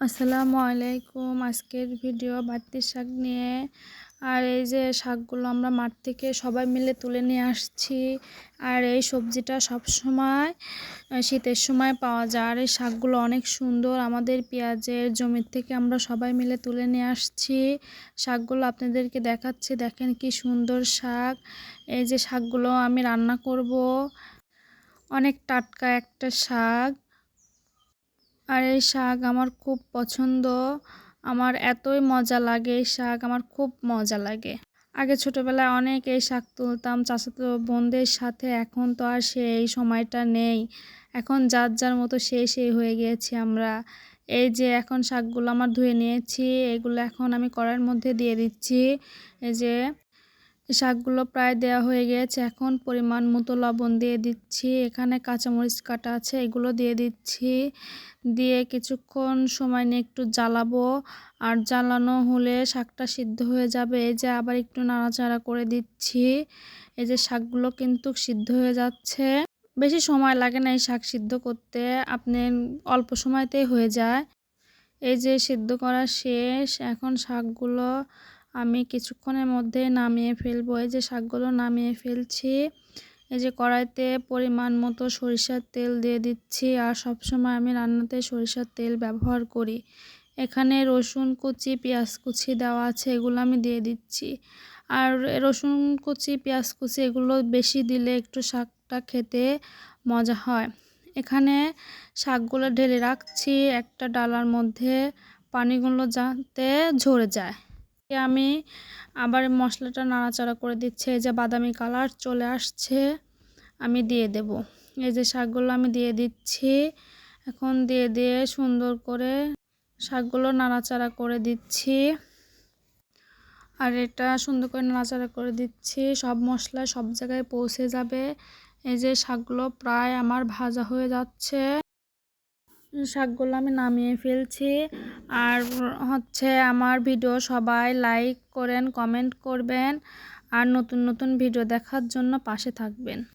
আসসালামু আলাইকুম। আজকের ভিডিও বাড়তি শাক নিয়ে। আর এই যে শাকগুলো আমরা মাঠ থেকে সবাই মিলে তুলে নিয়ে আসছি। আর এই সবজিটা সব সময় শীতের সময় পাওয়া যায়। আর এই শাকগুলো অনেক সুন্দর। আমাদের পেঁয়াজের জমির থেকে আমরা সবাই মিলে তুলে নিয়ে আসছি। শাকগুলো আপনাদেরকে দেখাচ্ছি। দেখেন কি সুন্দর শাক। এই যে শাকগুলো আমি রান্না করব। অনেক টাটকা একটা শাক। আর এই শাক আমার খুব পছন্দ। আমার এতই মজা লাগে এই শাক আমার খুব মজা লাগে। আগে ছোটোবেলায় অনেক এই শাক তুলতাম, চাচাতো বোনদের সাথে, এখন তো আর সেই সময়টা নেই। এখন যার যার মতো সেই সেই হয়ে গিয়েছি আমরা। এই যে এখন শাকগুলো আমার ধুয়ে নিয়েছি, এগুলো এখন আমি কড়াইয়ের মধ্যে দিয়ে দিচ্ছি। এই যে শাকগুলো প্রায় দেওয়া হয়ে গেছে এখন পরিমাণ মতো লবণ দিয়ে দিচ্ছি। এখানে কাঁচামরিচ কাটা আছে, এগুলো দিয়ে দিচ্ছি। দিয়ে কিছুক্ষণ সময় নিয়ে একটু জ্বালাবো। আর জ্বালানো হলে শাকটা সিদ্ধ হয়ে যাবে। এই যে আবার একটু নাড়াচাড়া করে দিচ্ছি। এই যে শাকগুলো কিন্তু সিদ্ধ হয়ে যাচ্ছে। বেশি সময় লাগে না এই শাক সিদ্ধ করতে। আপনি অল্প সময়তেই হয়ে যায়। এই যে সিদ্ধ করা শেষ। এখন শাকগুলো আমি কিছুক্ষণের মধ্যে নামিয়ে ফেলব। এই যে শাকগুলো নামিয়ে ফেলছি, এই যে কড়াইতে পরিমাণ মতো সরিষার তেল দিয়ে দিচ্ছি আর সবসময় আমি রান্নাতে সরিষার তেল ব্যবহার করি। এখানে রসুন কুচি, পেঁয়াজ কুচি দেওয়া আছে, এগুলো আমি দিয়ে দিচ্ছি। আর রসুন কুচি, পেঁয়াজ কুচি, এগুলো বেশি দিলে একটু শাকটা খেতে মজা হয়। এখানে শাকগুলো ঢেলে রাখছি, একটা ডালার মধ্যে পানিগুলো যাতে ঝরে যায়। আমি আবার মশলাটা নাড়াচাড়া করে দিচ্ছি। এই যে বাদামি কালার চলে আসছে, আমি দিয়ে দেব। এই যে শাকগুলো আমি দিয়ে দিচ্ছি, এখন দিয়ে দিয়ে সুন্দর করে শাকগুলো নাড়াচাড়া করে দিচ্ছি। আর এটা সুন্দর করে নাড়াচাড়া করে দিচ্ছি, সব মশলা সব জায়গায় পৌঁছে যাবে। এই যে শাকগুলো প্রায় আমার ভাজা হয়ে যাচ্ছে। শাকগুলো আমি নামিয়ে ফেলছি। আর হচ্ছে আমার ভিডিও সবাই লাইক করেন কমেন্ট করবেন। আর নতুন নতুন ভিডিও দেখার জন্য পাশে থাকবেন।